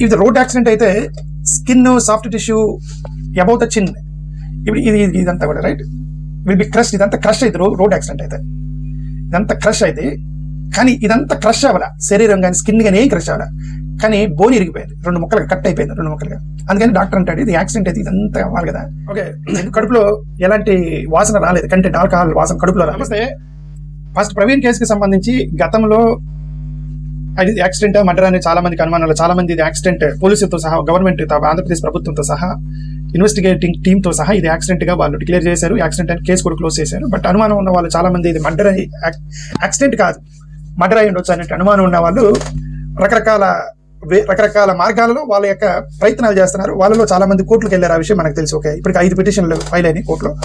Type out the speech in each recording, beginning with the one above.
ఇది road accident అయితే skin soft tissue above the chin ఇప్పుడు ఇది ఇది- ఇదంతా కూడా రైట్ విల్ బి క్రష్ ఇదంతా క్రష్ అయితే రోడ్ యాక్సిడెంట్ అయితే. ఇదంతా క్రష్ అయితే కానీ ఇదంతా క్రష్ అవ్వాల. శరీరం కానీ స్కిన్ కానీ ఏం క్రష్ అవ్వాల. కానీ బోన్ ఇరిగిపోయింది. రెండు ముక్కలుగా కట్ అయిపోయింది రెండు ముక్కలుగా. అందుకని డాక్టర్ అంటాడు ఇది యాక్సిడెంట్ అయితే ఇదంతా అవ్వాలి కదా. ఓకే. కడుపులో ఎలాంటి వాసన రాలేదు? కంటెంట్ ఆల్కహాల్ వాసన కడుపులో రాలేదు. ఫస్ట్ ప్రవీణ్ కేసుకి సంబంధించి గతంలో యాక్సిడెంట్ మర్డర్ అనే చాలా మందికి అనుమానాలు. చాలా మంది ఇది యాక్సిడెంట్ పోలీసులతో సహా గవర్నమెంట్ ఆంధ్రప్రదేశ్ ప్రభుత్వంతో సహా ఇన్వెస్టిగేటింగ్ టీమ్తో సహా ఇది యాక్సిడెంట్గా వాళ్ళు డిక్లేర్ చేశారు. యాక్సిడెంట్ అని కేసు కూడా క్లోజ్ చేశారు. బట్ అనుమానం ఉన్న వాళ్ళు చాలా మంది ఇది మర్డర్ యాక్సిడెంట్ కాదు. మర్డర్ అయి ఉండొచ్చు అనే అనుమానం ఉన్న వాళ్ళు రకరకాల వే- రకరకాల మార్గాలలో వాళ్ళ యొక్క ప్రయత్నాలు చేస్తున్నారు. వాళ్ళలో చాలా మంది కోర్టులకు వెళ్ళారు. ఆ విషయం మనకు తెలుసు. ఓకే. ఇప్పటికి ఐదు పిటిషన్లు ఫైల్ అయినాయి కోర్టులో.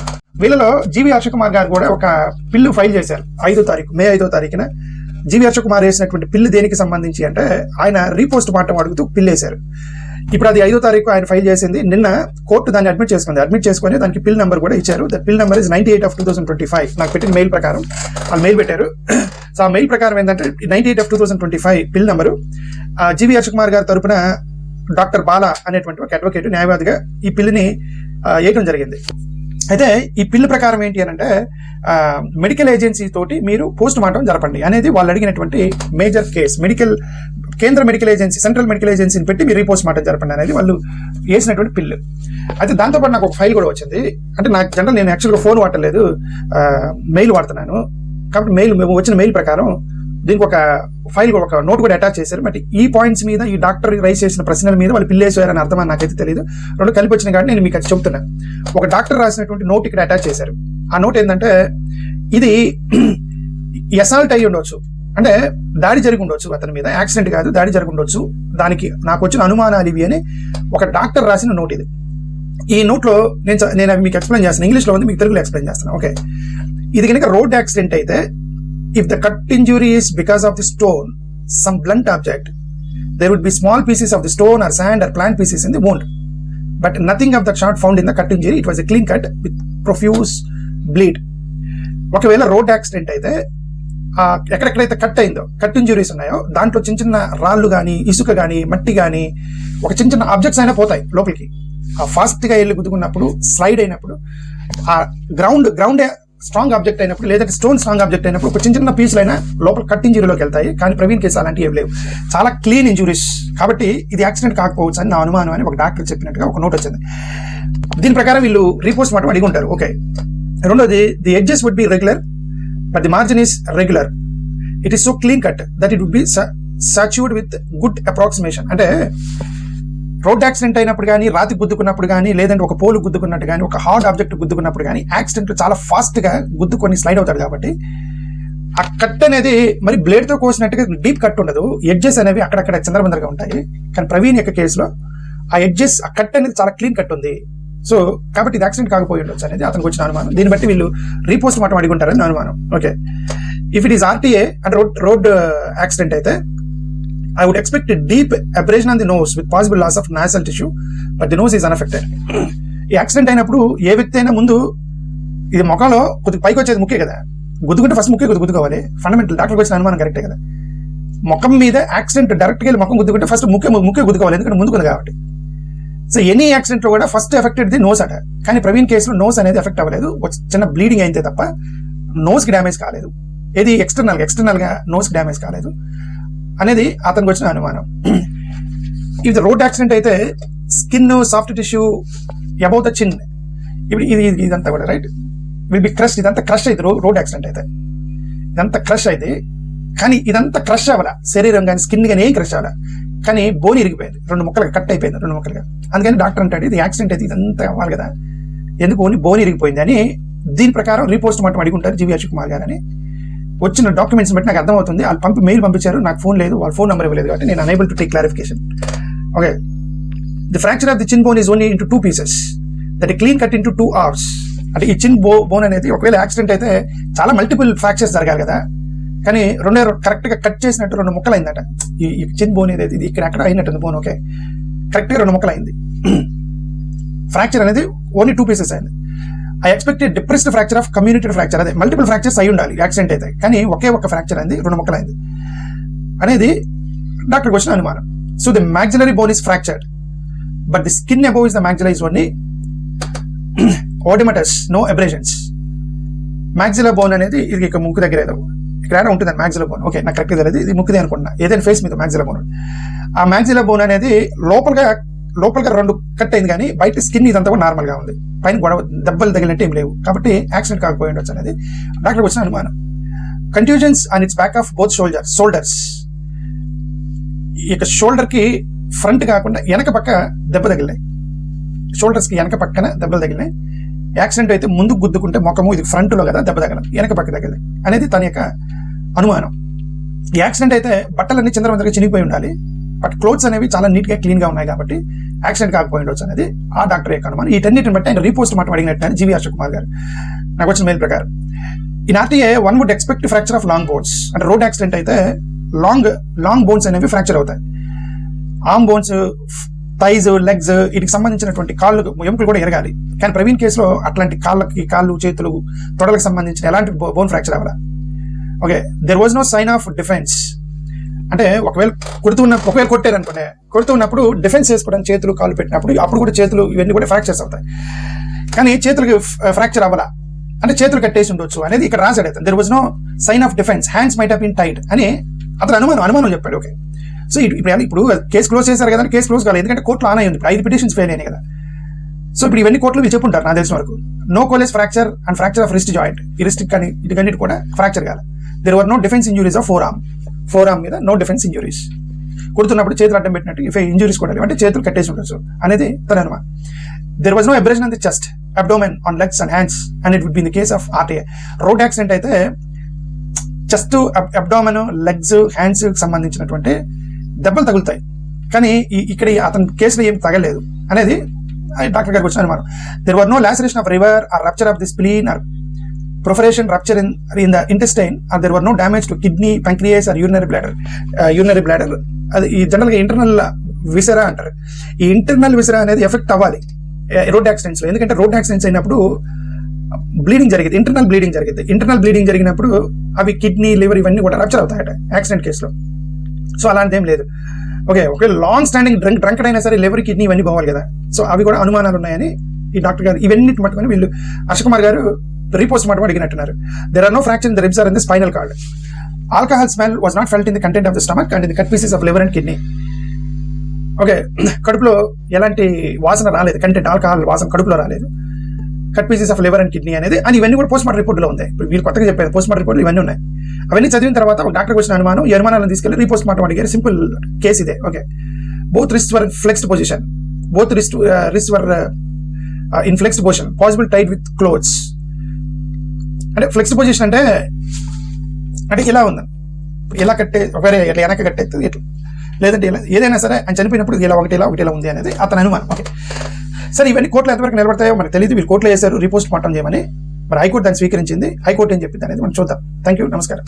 వీళ్ళలో జీవి అశోక్ కుమార్ గారు కూడా ఒక పిల్లు ఫైల్ చేశారు. ఐదో తారీఖు మే ఐదో తారీఖున. జీవి హర్ష కుమార్ వేసినటువంటి పిల్లు దేనికి సంబంధించి అంటే ఆయన రీపోస్ట్ మార్టం అడుగుతూ పిల్లేశారు. ఇప్పుడు అది ఐదో తారీఖు ఆయన ఫైల్ చేసింది. నిన్న కోర్టు దాన్ని అడ్మిట్ చేసుకుంది. అడ్మిట్ చేసుకుని దానికి పిల్ నెంబర్ కూడా ఇచ్చారు. The pill number is ninety eight of two thousand twenty five. నాకు పెట్టిన మెయిల్ ప్రకారం వాళ్ళు మెయిల్ పెట్టారు. సో ఆ మెయిల్ ప్రకారం ఏంటంటే ninety eight of two thousand twenty five పిల్ number. G V Harsha Kumar గారి తరపున డాక్టర్ బాలా అనేటువంటి ఒక అడ్వకేట్ న్యాయవాదిగా ఈ పిల్లిని వేయడం జరిగింది. అయితే ఈ పిల్లు ప్రకారం ఏంటి అని అంటే మెడికల్ ఏజెన్సీ తోటి మీరు పోస్ట్ మార్టం జరపండి అనేది వాళ్ళు అడిగినటువంటి మేజర్ కేస్ మెడికల్ కేంద్ర మెడికల్ ఏజెన్సీ సెంట్రల్ మెడికల్ ఏజెన్సీని పెట్టి మీరు రీపోస్ట్ మార్టం జరపండి అనేది వాళ్ళు వేసినటువంటి పిల్లు. అయితే దాంతోపాటు నాకు ఒక ఫైల్ కూడా వచ్చింది. అంటే నాకు జనరల్ నేను యాక్చువల్గా ఫోన్ వాడలేదు మెయిల్ వాడుతున్నాను. కాబట్టి మెయిల్ మేము వచ్చిన మెయిల్ ప్రకారం దీనికి ఒక ఫైల్ కూడా ఒక నోట్ కూడా అటాచ్ చేశారు. బట్ ఈ పాయింట్స్ మీద ఈ డాక్టర్ రైస్ చేసిన ప్రశ్నల మీద వాళ్ళు పిల్లేసారని అర్థం అని నాకైతే తెలియదు రెండు కలిపి వచ్చిన కాబట్టి నేను మీకు అది చెబుతున్నాను ఒక డాక్టర్ రాసినటువంటి నోట్ ఇక్కడ అటాచ్ చేశారు. ఆ నోట్ ఏంటంటే ఇది ఎసాల్ట్ అయి ఉండొచ్చు. అంటే దాడి జరిగి ఉండొచ్చు అతని మీద. యాక్సిడెంట్ కాదు దాడి జరిగి ఉండొచ్చు. దానికి నాకు వచ్చిన అనుమానాలు ఇవి అని ఒక డాక్టర్ రాసిన నోట్ ఇది. ఈ నోట్లో నేను నేను మీకు ఎక్స్ప్లెయిన్ చేస్తాను. ఇంగ్లీష్లో ఉంది మీకు తెలుగులో ఎక్స్ప్లెయిన్ చేస్తాను. ఓకే ఇది కనుక రోడ్ యాక్సిడెంట్ అయితే if the cut injury is because of the stone some blunt object there would be small pieces of the stone or sand or plant pieces in the wound. But nothing of that sort found in the cut injury. It was a clean cut with profuse bleed ఒకవేళ road accident అయితే ఎక్కడెక్కడైతే cut అయిందో cut injuries ఉన్నాయో దాంట్లో చిన్న చిన్న రాళ్ళు కానీ ఇసుక కానీ మట్టి కానీ ఒక చిన్న చిన్న ఆబ్జెక్ట్స్ అయినా పోతాయి లోపలికి ఆ ఫాస్ట్గా వెళ్ళి గుద్దుకున్నప్పుడు స్లైడ్ అయినప్పుడు ఆ గ్రౌండ్ గ్రౌండ్ స్ట్రాంగ్ ఆబ్జెక్ట్ అయినప్పుడు లేదంటే స్టోన్ స్ట్రాంగ్ ఆబ్జెక్ట్ అయినప్పుడు ఒక చిన్న చిన్న పీసులు అయినా లోపల కట్ ఇంజురీలోకి వెళ్తాయి. కానీ ప్రవీణ్ కేసు అలాంటివి ఏం లేవు. చాలా క్లీన్ ఇంజురీస్ కాబట్టి ఇది యాక్సిడెంట్ కాకపోవచ్చు అని నా అనుమానం అని ఒక డాక్టర్ చెప్పినట్టుగా ఒక నోట్ వచ్చింది. దీని ప్రకారం వీళ్ళు రీపోస్ట్ మాట అడిగి ఉంటారు. ఓకే రెండోది the edges would be regular but the margin is regular it is so clean cut that it would be sutured with good approximation అంటే రోడ్ యాక్సిడెంట్ అయినప్పుడు కానీ రాతి గుద్దుకున్నప్పుడు కానీ లేదంటే ఒక పోలు గుద్దుకున్నట్టు కానీ ఒక హార్డ్ ఆబ్జెక్ట్ గుద్దుకున్నప్పుడు కానీ యాక్సిడెంట్ చాలా ఫాస్ట్గా గుద్దుకొని స్లైడ్ అవుతాడు కాబట్టి ఆ కట్ అనేది మరి బ్లేడ్తో కోసినట్టుగా డీప్ కట్ ఉండదు. ఎడ్జెస్ అనేవి అక్కడక్కడ చంద్రబందరగా ఉంటాయి. కానీ ప్రవీణ్ యొక్క కేసులో ఆ ఎడ్జెస్ ఆ కట్ అనేది చాలా క్లీన్ కట్ ఉంది. సో కాబట్టి ఇది యాక్సిడెంట్ కాకపోయి ఉండొచ్చు అనేది అతనికి వచ్చిన అనుమానం. దీన్ని బట్టి వీళ్ళు రీపోస్ట్ మాట అడిగి ఉంటారని అనుమానం. Okay if it is RTA అంటే రోడ్ రోడ్ యాక్సిడెంట్ అయితే I would expect a deep abrasion on the nose with possible loss of nasal tissue, but the nose is unaffected. ఈ యాక్సిడెంట్ అయినప్పుడు ఏ వ్యక్తి అయినా ముందు ఇది ముఖంలో కొద్దిగా పైకి వచ్చేది ముఖ్యం కదా. గుద్దుకుంటే ఫస్ట్ ముఖ్యం కొద్ది గుద్దుకోవాలి ఫండమెంటల్ డాక్టర్కి వచ్చిన అనుమానం కరెక్టే కదా. ముఖం మీద యాక్సిడెంట్ డైరెక్ట్గా వెళ్ళి ముఖం గుద్దుకుంటే ఫస్ట్ ముఖ్య ముఖ్య గుద్దుకోవాలి ఎందుకంటే ముందుకుంది కాబట్టి. సో ఎనీ యాక్సిడెంట్లో కూడా ఫస్ట్ ఎఫెక్టెడ్ ది నోస్ అట. కానీ ప్రవీణ్ కేసులో నోస్ అనేది ఎఫెక్ట్ అవ్వలేదు. ఒక చిన్న బ్లీడింగ్ అయితే తప్ప నోస్కి డ్యామేజ్ కాలేదు. ఏది ఎక్స్టర్నల్గా ఎక్స్టర్నల్గా నోస్కి నోస్ డ్యామేజ్ కాలేదు. అనేది అతనికి వచ్చిన అనుమానం. ఇది రోడ్ యాక్సిడెంట్ అయితే skin soft tissue above the chin. ఇప్పుడు ఇది ఇది- ఇదంతా కూడా రైట్? విల్ బి క్రష్ ఇదంతా క్రష్ అయితే రోడ్ యాక్సిడెంట్ అయితే. ఇదంతా క్రష్ అయితే కానీ ఇదంతా క్రష్ అవ్వాల. శరీరం కానీ స్కిన్ కానీ ఏం క్రష్ అవ్వాల. కానీ బోన్ ఇరిగిపోయింది. రెండు ముక్కలుగా కట్ అయిపోయింది రెండు ముక్కలుగా. అందుకని డాక్టర్ అంటాడు ఇది యాక్సిడెంట్ అయితే ఇదంతా అవ్వాలి కదా. ఎందుకు ఓన్లీ బోన్ ఇరిగిపోయింది అని దీని ప్రకారం రీపోస్ట్ మార్టం ఉంటారు జీవి అశోక్ కుమార్ గారు అని వచ్చిన డాక్యుమెంట్స్ బట్టి నాకు అర్థమవుతుంది. వాళ్ళు పంపి మెయిల్ పంపించారు నాకు ఫోన్ లేదు వాళ్ళ ఫోన్ నెంబర్ ఇవ్వలేదు కాబట్టి నేను unable to take clarification okay the fracture of the chin bone is only into two pieces that clean cut into two hours అంటే ఈ చిన్ బో బోన్ అనేది ఒకవేళ యాక్సిడెంట్ అయితే చాలా మల్టిపుల్ ఫ్రాక్చర్స్ జరగాలి కదా. కానీ రెండే కరెక్ట్గా కట్ చేసినట్టు రెండు ముక్కలు అయిందట ఈ చిన్ బోన్ ఏదైతే ఇది ఇక్కడ అక్కడ అయినట్టుంది బోన్ ఓకే కరెక్ట్గా రెండు ముక్కలు అయింది ఫ్రాక్చర్ అనేది ఓన్లీ టూ పీసెస్ అయింది. I expected depressed fracture of community fracture అదే మల్టిపుల్ ఫ్రాక్చర్స్ అయి ఉండాలి. యాక్సిడెంట్ అయితే. కానీ ఒకే ఒక ఫ్రాక్చర్ అయింది రెండు ముక్కలు అయింది. అనేది డాక్టర్కి వచ్చిన అనుమానం. So the maxillary bone is fractured but the skin above is the maxilla only oedematous no abrasions abrasions bone అనేది ఇది ఇక ముక్కు దగ్గర ఏదో. ఇక్కడ ఏదో ఉంటుంది maxilla బోన్ ఓకే నాకు కరెక్ట్ తెలియదు. ఇది ముక్కుదే అనుకుంటున్నా. ఏదైనా ఫేస్ మీద maxilla బోన్ ఆ maxilla బోన్ అనేది లోపలగా లోపలగా రెండు కట్ అయింది కానీ బయట స్కిన్ ఇదంతా కూడా నార్మల్గా ఉంది. పైన గొడవ దెబ్బలు తగిలినట్టు ఏం లేవు. కాబట్టి యాక్సిడెంట్ కాకపోయి ఉండొచ్చు అనేది డాక్టర్కి వచ్చిన అనుమానం. Contusions and its back of both shoulder shoulders ఇక షోల్డర్కి ఫ్రంట్ కాకుండా వెనక పక్క దెబ్బ తగిలినాయి. షోల్డర్స్కి వెనక పక్కన దెబ్బలు తగిలినాయి. యాక్సిడెంట్ అయితే ముందు గుద్దుకుంటే ముఖము ఇది ఫ్రంట్లో కదా దెబ్బ తగలదు. వెనక పక్క తగిలింది అనేది తన యొక్క అనుమానం. ఈ యాక్సిడెంట్ అయితే బట్టలన్నీ చంద్రమంతరిగా చినిగిపోయి ఉండాలి. బట్ క్లోత్స్ అనేవి చాలా నీట్గా క్లీన్గా ఉన్నాయి కాబట్టి యాక్సిడెంట్ కాకపోయి ఉండొచ్చు అనేది ఆ డాక్టర్ యొక్క అనుమానం వీటన్నిటిని బట్టి ఆయన రీపోస్ట్ మాట అడిగినట్టు జీవి అశోక్ కుమార్ గారు నాకు వచ్చిన మెయిల్ ప్రకారం. In RTA one would expect fracture of long bones అంటే రోడ్ యాక్సిడెంట్ అయితే లాంగ్ లాంగ్ బోన్స్ అనేవి ఫ్రాక్చర్ అవుతాయి. ఆమ్ బోన్స్ థైజ్ లెగ్స్ వీటికి సంబంధించినటువంటి కాళ్ళు ఎముకలు కూడా ఎరగాలి. కానీ ప్రవీణ్ కేసులో అట్లాంటి కాళ్ళకి కాళ్ళు చేతులు తొడలకు సంబంధించిన ఎలాంటి బోన్ ఫ్రాక్చర్ అవ్వాలి. Okay there was no sign of defence అంటే ఒకవేళ కొడుతున్న ఒకవేళ కొట్టారు అనుకునే కొడుతున్నప్పుడు డిఫెన్స్ చేసుకోవడానికి చేతులు కాళ్ళు పెట్టినప్పుడు అప్పుడు కూడా చేతులు ఇవన్నీ కూడా ఫ్రాక్చర్స్ అవుతాయి. కానీ చేతులకి ఫ్రాక్చర్ అవ్వాలా? అంటే చేతులు కట్టేసి ఉండొచ్చు అనేది ఇక్కడ రాశాడు అయితే there was no sign of defence hands might been tied అని అతను అనుమానం అనుమానం చెప్పాడు. ఓకే సో ఇప్పుడు ఇప్పుడు కేసు క్లోజ్ చేశారు కదా కేసు క్లోజ్ కాలేదు. ఎందుకంటే కోర్టులో ఆన్ అయింది ఇప్పుడు ఐదు పిటిషన్స్ ఫెయిల్ అయినాయి కదా. సో ఇప్పుడు ఇవన్నీ కోర్టులు మీరు చెప్పుంటారు నాకు తెలిసిన వరకు. No Colles fracture and fracture of wrist joint ఈ రిస్ట్ కానీ ఇటుకన్నిటి కూడా ఫ్రాక్చర్ కాదు there were no defence injuries of forearm forearm మీద నో డిఫెన్స్ ఇంజురీస్ కుడుతున్నప్పుడు చేతులు అడ్డం పెట్టినట్టు ఇఫ్ ఇంజురీస్ కూడా అంటే చేతులు కట్టేసి ఉండొచ్చు అనేది తన అనుమా there was no abrasion on the chest abdomen on legs and hands and it would be in the case of RTA road accident అయితే చెస్ట్ అబ్డోమెన్ లెగ్స్ హ్యాండ్స్ సంబంధించినటువంటి దెబ్బలు తగులుతాయి. కానీ ఇక్కడ ఈ అతని కేసులో ఏం తగలేదు అనేది డాక్టర్ గారికి వచ్చిన అనుమానం. There were no laceration of liver or rupture of the spleen or perforation rupture in in the intestine or there were no damage to kidney pancreas or urinary bladder urinary bladder అది ఈ జనరల్గా internal విసరా అంటారు. ఈ internal విసరా అనేది effect అవ్వాలి road యాక్సిడెంట్స్లో. ఎందుకంటే road accidents అయినప్పుడు బ్లీడింగ్ జరిగింది ఇంటర్నల్ బ్లీడింగ్ జరిగింది. ఇంటర్నల్ బ్లీడింగ్ జరిగినప్పుడు అవి కిడ్నీ లివర్ ఇవన్నీ కూడా రప్చర్ అవుతాయట యాక్సిడెంట్ కేసులో సో అలాంటిది ఏం లేదు. Okay okay long standing drunk drunk అయినా సరే లివర్ కిడ్నీ ఇవన్నీ పోవాలి కదా. సో అవి కూడా అనుమానాలు ఉన్నాయని ఈ డాక్టర్ గారు ఇవన్నీ పట్టుకొని వీళ్ళు హర్షకుమార్ గారు రీపోస్ట్ మాట అడిగినట్టున్నారు. There are no fracture in the ribs or in the spinal cord alcohol smell was not felt in the content of the stomach and in the cut pieces of liver and kidney okay కడుపులో ఎలాంటి వాసన రాలేదు. Content alcohol వాసన కడుపులో రాలేదు. Cut pieces of liver and kidney అనేది అని ఇవన్నీ కూడా పోస్ట్ మార్టం రిపోర్ట్లో ఉంది ఇప్పుడు మీరు కొత్తగా చెప్పారు పోస్ట్ మార్టం రిపోర్ట్లు ఇవన్నీ ఉన్నాయి. అవన్నీ చదివిన తర్వాత ఒక డాక్టర్కి వచ్చిన అనుమానం ఈ అనుమానాలను తీసుకెళ్ళి రీపోస్ట్ మార్టం అడిగారు. సింపుల్ కేసు ఇదే. Okay both wrist were flexed position both wrist wrist were in flexed position possible tied with clothes అంటే ఫ్లెక్స్డ్ పొజిషన్ అంటే అంటే ఇలా ఉంది. ఇలా కట్టే ఒకరే ఇట్లా వెనక కట్టేది ఇట్లా. లేదంటే ఇలా ఏదైనా సరే ఆయన చనిపోయినప్పుడు ఇలా ఒకటి ఇలా ఒకటి ఇలా ఉంది అనేది అతని అనుమానం. ఓకే సరే ఇవన్నీ కోర్టులో ఎంతవరకు నిలబడతాయో మనకు తెలియదు వీళ్ళు కోర్టులో వేశారు రీపోస్ట్ మార్టం చేయమని. మరి హైకోర్టు దాన్ని స్వీకరించింది. హైకోర్టు ఏం చెప్పింది అనేది మనం చూద్దాం. థ్యాంక్ యూ నమస్కారం.